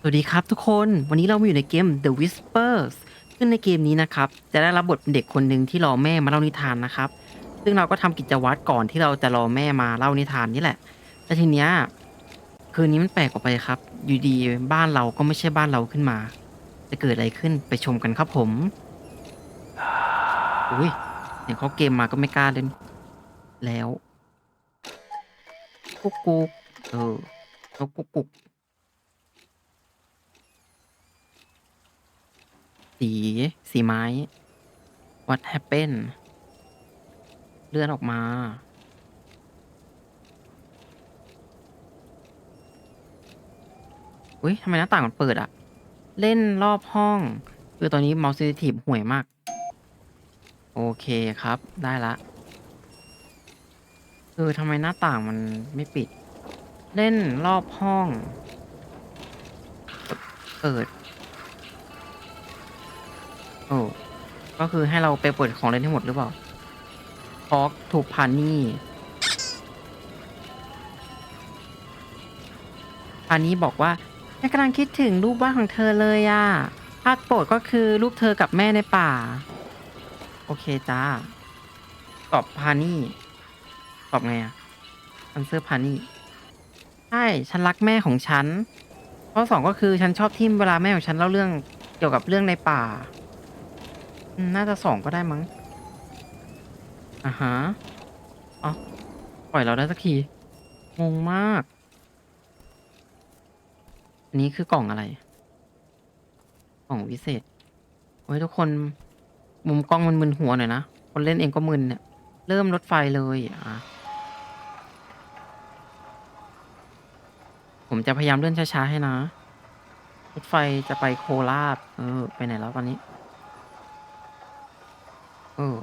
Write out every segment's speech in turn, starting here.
สวัสดีครับทุกคน วันนี้เรามาอยู่ในเกม The Whispers ซึ่งในเกมนี้นะครับ จะได้รับบทเป็นเด็กคนหนึ่งที่รอแม่มาเล่านิทานนะครับ ซึ่งเราก็ทำกิจวัตรก่อนที่เราจะรอแม่มาเล่านิทานนี่แหละ แต่ทีเนี้ยคืนนี้มันแปลกออกไปครับ อยู่ดีบ้านเราก็ไม่ใช่บ้านเราขึ้นมา จะเกิดอะไรขึ้นไปชมกันครับผม อุ้ยเห็นเขาเกมมาก็ไม่กล้าเล่น แล้วกุ๊กกุ๊กเออแล้วกุ๊กกุ๊ก สี สีไม้ What happened เลื่อนออกมา อุ้ยทำไมหน้าต่างมันเปิดอะเล่นรอบห้อง คือตอนนี้ mouse sensitive ห่วยมาก โอเคครับ ได้ละ เออทำไมหน้าต่างมันไม่ปิด เล่นรอบห้อง เปิด โอ้ก็คือให้เราไปเปิดของเล่นให้หมดหรือเปล่าทอกถูกพันนี่พันนี่บอกว่าแม่กำลังคิดถึงรูปวาดของเธอเลยอะภาพโปรดก็คือรูปเธอกับแม่ในป่า โอเคจ้า ตอบพานี่ตอบไงอะอันเซอร์พานี่ใช่ฉันรักแม่ของฉันข้อสองก็คือฉันชอบที่เวลาแม่ของฉันเล่าเรื่องเกี่ยวกับเรื่องในป่า น่าจะสองก็ได้มั้งอ่าฮะอ๋อปล่อยเราได้สักที งงมาก อันนี้คือกล่องอะไร กล่องวิเศษ โอ้ยทุกคน มุมกล้องมันมึนหัวหน่อยนะ คนเล่นเองก็มึนเนี่ย เริ่มรถไฟเลยอะผมจะพยายามเลื่อนช้าๆให้นะ รถไฟจะไปโคราช เออ ไปไหนแล้วตอนนี้ เออ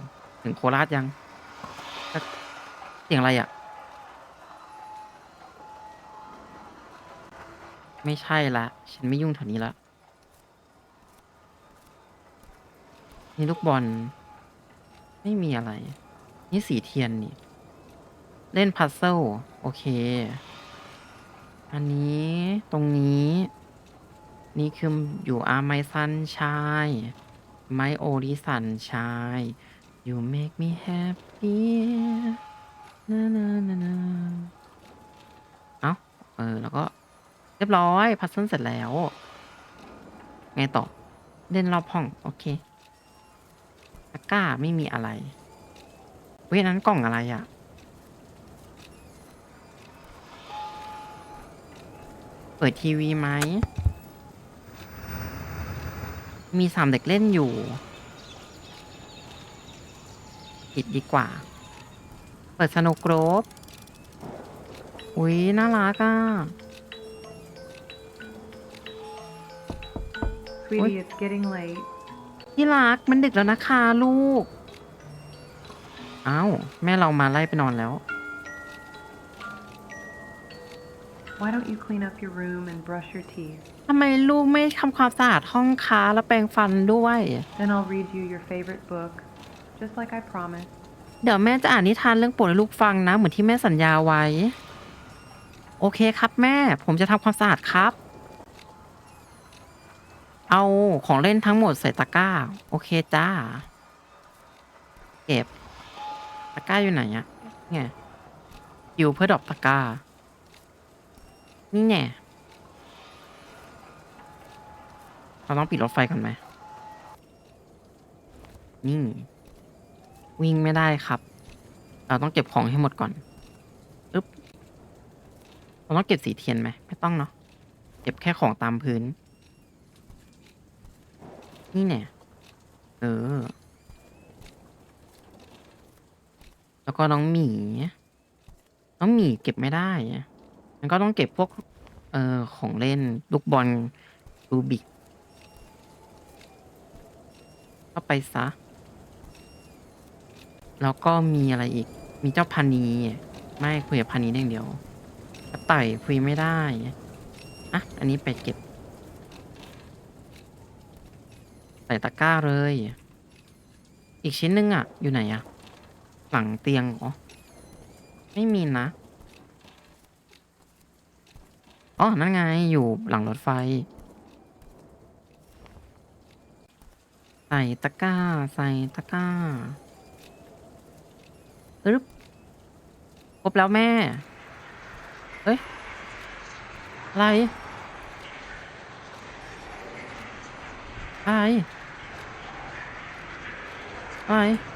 ถึงโคราชยังเสียงอะไรอะ่ะ ไม่ใช่ละ ฉันไม่ยุ่งแถวนี้ละ นี่ลูกบอล ไม่มีอะไร นี่สีเทียนนี่ เล่นพัซเซิลโอเค อันนี้ตรงนี้ นี่คืออยู่อาไมซันชาย My only sunshine you make me happy นะนะนะนะเอาเออ แล้วก็ เรียบร้อยพัซเซิลเสร็จแล้ว ไงต่อ เล่นรอบห้อง โอเคตะก้าไม่มีอะไรเว้ยนนั้นกล่องอะไรอะ่ะ เปิดทีวีไหม มีสามเด็กเล่นอยู่ ปิดดีกว่า เปิดสนุกโกรบอุ้ยน่ารักอะ Sweetie, it's getting late. ที่รักมันดึกแล้วนะคะลูก เอ้า แม่เรามาไล่ไปนอนแล้ว Why don't you clean up your room and brush your teeth? ทำไมลูกไม่ทำความสะอาดห้องค้าแล้วแปรงฟันด้วย Then I'll read you your favorite book, just like I promised. เดี๋ยวแม่จะอ่านนิทานเรื่องโปรดให้ลูกฟังนะ เหมือนที่แม่สัญญาไว้ โอเคครับแม่ ผมจะทำความสะอาดครับ เอาของเล่นทั้งหมดใส่ตะกร้า โอเคจ้า เก็บ ตะกร้าอยู่ไหนอะไงอยู่เพื่อดรอปตะกร้า นี่แน่เราต้องปิดรถไฟก่อนไหมนี่ วิ่งไม่ได้ครับ เราต้องเก็บของให้หมดก่อนอึ๊บเราต้องเก็บสีเทียนไหมไม่ต้องเนาะเก็บแค่ของตามพื้น นี่เนี่ยเออ แล้วก็น้องหมี น้องหมีเก็บไม่ได้ มันก็ต้องเก็บพวก เอ่อของเล่น ลูกบอลรูบิกก็ไปซะ แล้วก็มีอะไรอีก มีเจ้าพันนีไม่คุยกับพันนีได้เดียวกระต่ายคุยไม่ได้อะอันนี้ไปเก็บ ใส่ตะกร้าเลย อีกชิ้นนึงอะ อยู่ไหนอะ หลังเตียงเหรอ ไม่มีนะอ๋อ นั่นไง อยู่หลังรถไฟ ใส่ตะกร้า ใส่ตะกร้า ปึ๊บครบแล้วแม่เฮ้ย อะไร อะไร อะไร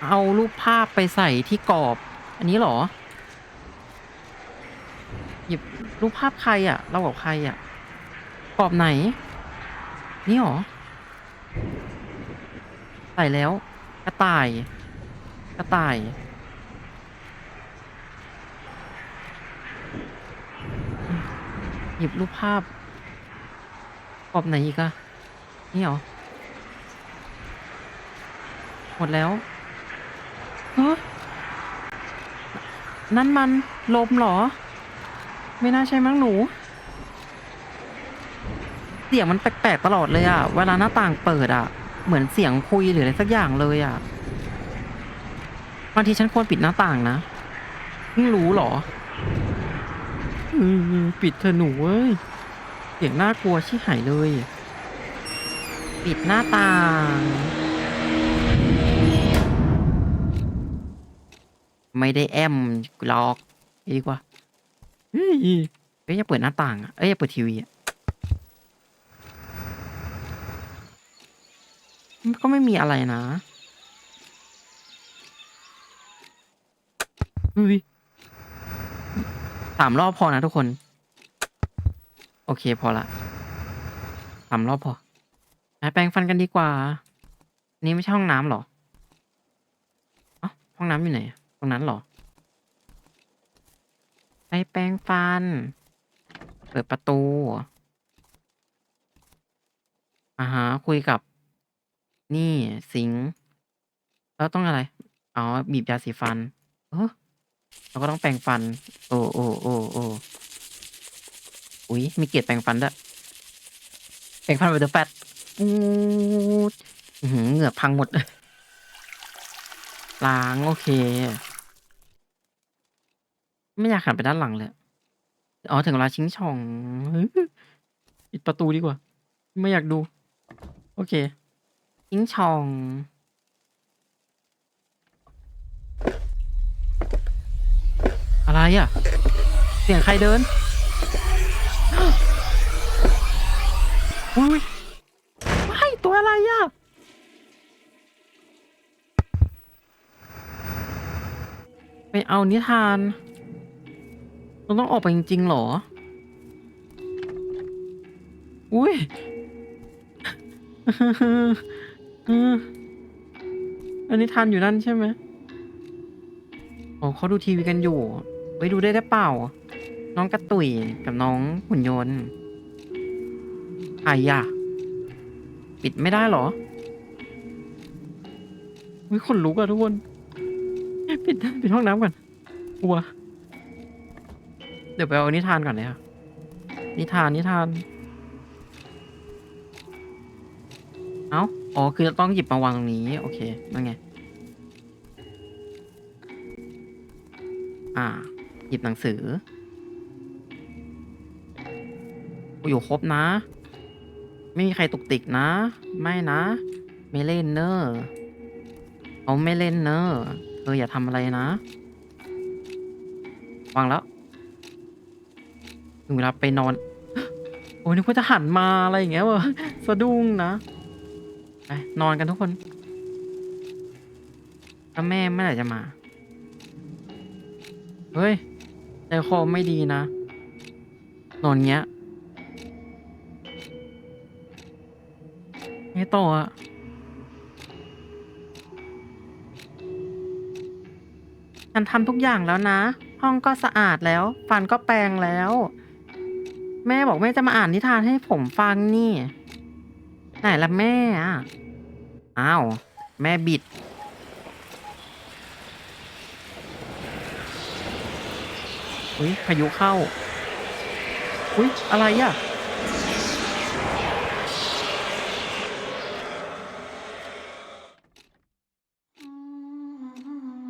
เอารูปภาพไปใส่ที่กรอบ อันนี้หรอ หยิบรูปภาพใครอะเรากับใครอะกรอบไหน นี่หรอ ใส่แล้ว กระต่าย กระต่าย หยิบรูปภาพกรอบไหนอีกอะนี่เหรอ หมดแล้วฮ้ยนั่นมันลมเหรอ ไม่น่าใช่มั้งหนู เสียงมันแปลกๆตลอดเลยอะเวลาหน้าต่างเปิดอะเหมือนเสียงคุยหรืออะไรสักอย่างเลยอะ บางทีฉันควรปิดหน้าต่างนะเพิ่งรู้เหรออืมปิดเถอหนูเว้ยเสียงน่ากลัวชิหายเลย ปิดหน้าต่าง ไม่ได้แอมหรอกดีกว่าเฮ้ยเอ้ยอย่าเปิดหน้าต่างอะเอ้ยอย่าเปิดทีวีอะก็ไม่มีอะไรนะ้ยสามรอบพอนะทุกคน โอเคพอละสามรอบพอไปแปรงฟันกันดีกว่า นี่ไม่ใช่ห้องน้ำหรออ้าห้องน้ำอยู่ไหน ตรงนั้นหรอ ไปแปรงฟัน เปิดประตูอ่าฮะคุยกับ นี่สิง แล้วต้องอะไร อ๋อ บีบยาสีฟัน เออ เราก็ต้องแปรงฟัน โอ้โอ้โอ้โอ้อุ๊ยมีเกียรติแปรงฟันด้วยแปรงฟันไปเดอะแฟตปูดอื้หือเหงือพังหมด ล้างโอเค ไม่อยากหันไปด้านหลังเลยอ๋อถึงเวลาชิงช่องปิดประตูดีกว่า ไม่อยากดู โอเค ชิงช่อง อะไรอะ เสียงใครเดินอุ้ยไม่ตัวอะไรอะ ไปเอานิทาน เราต้องออกไปจริงๆหรอ อุ้ยอันนี้ทันอยู่นั่นใช่ไหมอ๋อเขาดูทีวีกันอยู่ ไปดูได้ได้เปล่า น้องกระตุยกับน้องหุ่นยนต์อายะปิดไม่ได้เหรอวิคนลุกอะทุกคน ปิดปิดห้องน้ำก่อนกลัว เดี๋ยวไปเอานิทานก่อนเลยค่ะนิทานนิทาน เอ้า อ๋อ คือต้องหยิบมาวางตรงนี้ โอเคนั่นไง อ่า หยิบหนังสืออยู่ครบนะ ไม่มีใครตุกติกนะ ไม่นะ ไม่เล่นเนอะเขาไม่เล่นเนอะเธออย่าทำอะไรนะ วางแล้วถึงเวลาไปนอน โอ้ยนึกว่าจะหันมาอะไรอย่างเงี้ยวะสะดุ้งนะไปนอนกันทุกคนแล้วแม่เมื่อไหร่จะมา เฮ้ย ใจคอไม่ดีนะ นอนเงี้ยไงต่ออะฉันทำทุกอย่างแล้วนะ ห้องก็สะอาดแล้ว ฟันก็แปรงแล้ว แม่บอกแม่จะมาอ่านนิทานให้ผมฟังนี่ ไหนละแม่อะอ้าว แม่บิด อุ้ยพายุเข้า อุ้ยอะไรอะ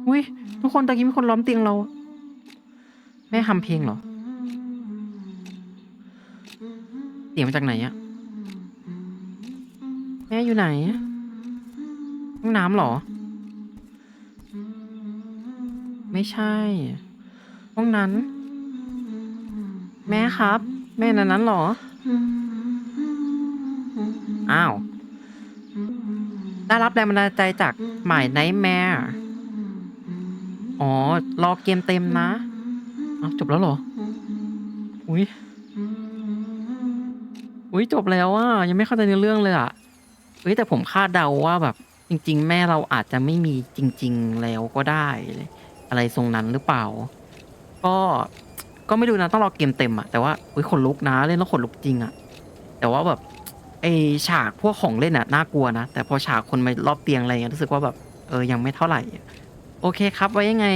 อุ้ยทุกคนตะกี้มีคนล้อมเตียงเรา แม่ทำเพลงเหรอ เสียงมาจากไหนอะแม่อยู่ไหนห้องน้ำเหรอ ไม่ใช่ ห้องนั้น แม่ครับ แม่นั้นนั้นหรอ อ้าว ได้รับแรงบันดาลใจจากหมายไนท์แมร์อ๋อ รอเกมเต็มนะ เอาจบแล้วเหรอ อุ้ยอุ้ยจบแล้วอะยังไม่เข้าใจในเรื่องเลยอะเฮ้ยแต่ผมคาดเดาว่าแบบ จริง ๆ แม่เราอาจจะไม่มีจริง ๆ แล้วก็ได้ อะไรทรงนั้นหรือเปล่า ก็ ก็ไม่รู้นะต้องรอเกมเต็มอะแต่ว่าอุ้ยขนลุกนะเล่นแล้วขนลุกจริงอะแต่ว่าแบบไอฉากพวกของเล่นอะน่ากลัวนะ แต่พอฉากคนมารอบเตียงอะไรเงี้ยรู้สึกว่าแบบเออยังไม่เท่าไหร่ โอเคครับ ไว้ยังไง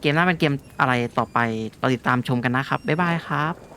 เกมหน้าเป็นเกมอะไรต่อไปเราติดตามชมกันนะครับ บ๊ายบายครับ